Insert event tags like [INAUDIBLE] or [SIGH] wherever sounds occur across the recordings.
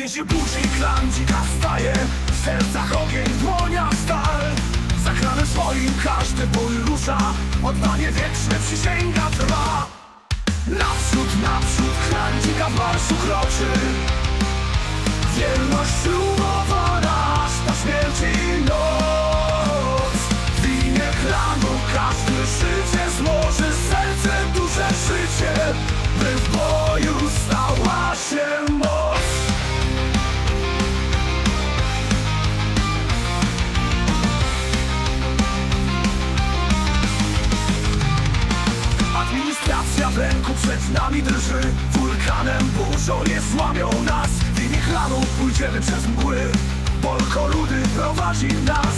Dzień się budzi, klan dzika staje W sercach ogień, w dłoniach stal. Za klanem swoim każdy bój rusza Oddanie wieczne przysięga trwa. Naprzód, naprzód, klan dzika w marszu kroczy. Wierność ślubowana aż na śmierć Ręku przed nami drży. Wulkanem burzą nie złamią nas. W imię klanu pójdziemy przez mgły. Polko ludy prowadzi nas.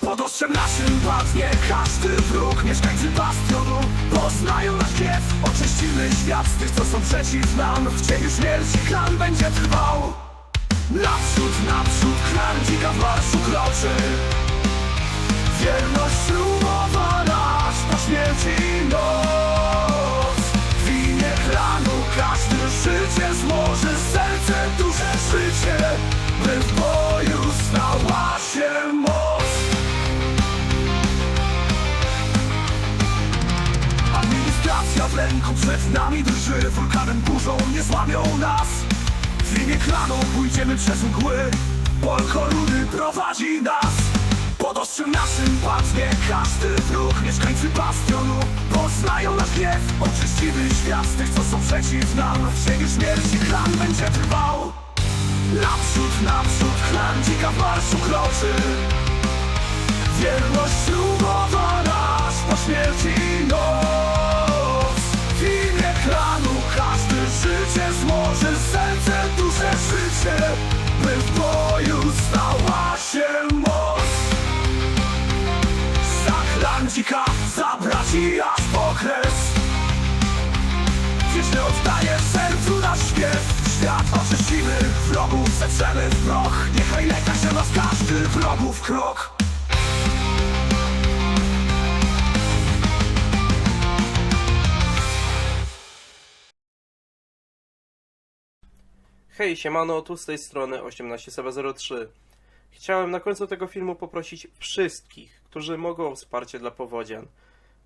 Pod ostrzem naszym padnie każdy wróg. Mieszkańcy bastionu poznają nasz gniew. Oczyścimy świat z tych, co są przeciw nam. W cieniu śmierci klan będzie trwał. Naprzód, naprzód, klan dzika w marszu kroczy. Wierność w ręku przed nami drży Wulkanem burzą nie złamią nas. W imię klanu pójdziemy przez mgły Polko prowadzi nas. Pod ostrzem naszym padnie każdy wróg Mieszkańcy bastionu poznają nasz gniew. Oczyścimy świat z tych, co są przeciw nam. W cieniu śmierci klan będzie trwał. Naprzód, naprzód, klan dzika w marszu kroczy. Wierność ślubowana aż po śmierci noc dzika, za braci aż po kres. Wieczny oddaje w sercu nasz śpiew. Świat oczyścimy, wrogów zetrzemy w proch. Niechaj leka się nas każdy wrogów krok. Hej, siemano, tu z tej strony 18703. Chciałem na końcu tego filmu poprosić wszystkich, którzy mogą o wsparcie dla powodzian.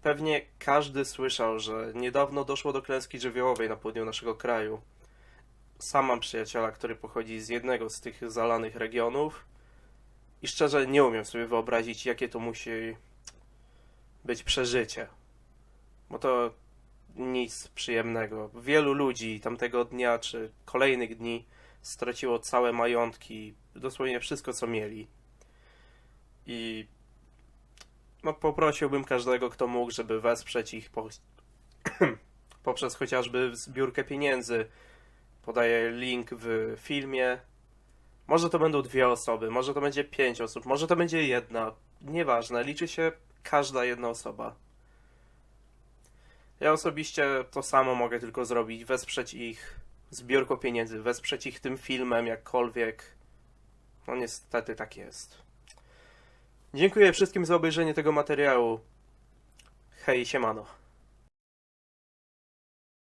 Pewnie każdy słyszał, że niedawno doszło do klęski żywiołowej na południu naszego kraju. Sam mam przyjaciela, który pochodzi z jednego z tych zalanych regionów i szczerze nie umiem sobie wyobrazić, jakie to musi być przeżycie. Bo to nic przyjemnego. Wielu ludzi tamtego dnia czy kolejnych dni straciło całe majątki, dosłownie wszystko co mieli. I no, poprosiłbym każdego, kto mógł, żeby wesprzeć ich po... [CLEARS THROAT] poprzez chociażby zbiórkę pieniędzy. Podaję link w filmie. Może to będą dwie osoby, może to będzie pięć osób, może to będzie jedna. Nieważne, liczy się każda jedna osoba. Ja osobiście to samo mogę tylko zrobić, wesprzeć ich zbiórką pieniędzy, wesprzeć ich tym filmem, jakkolwiek. No niestety tak jest. Dziękuję wszystkim za obejrzenie tego materiału. Hej, siemano.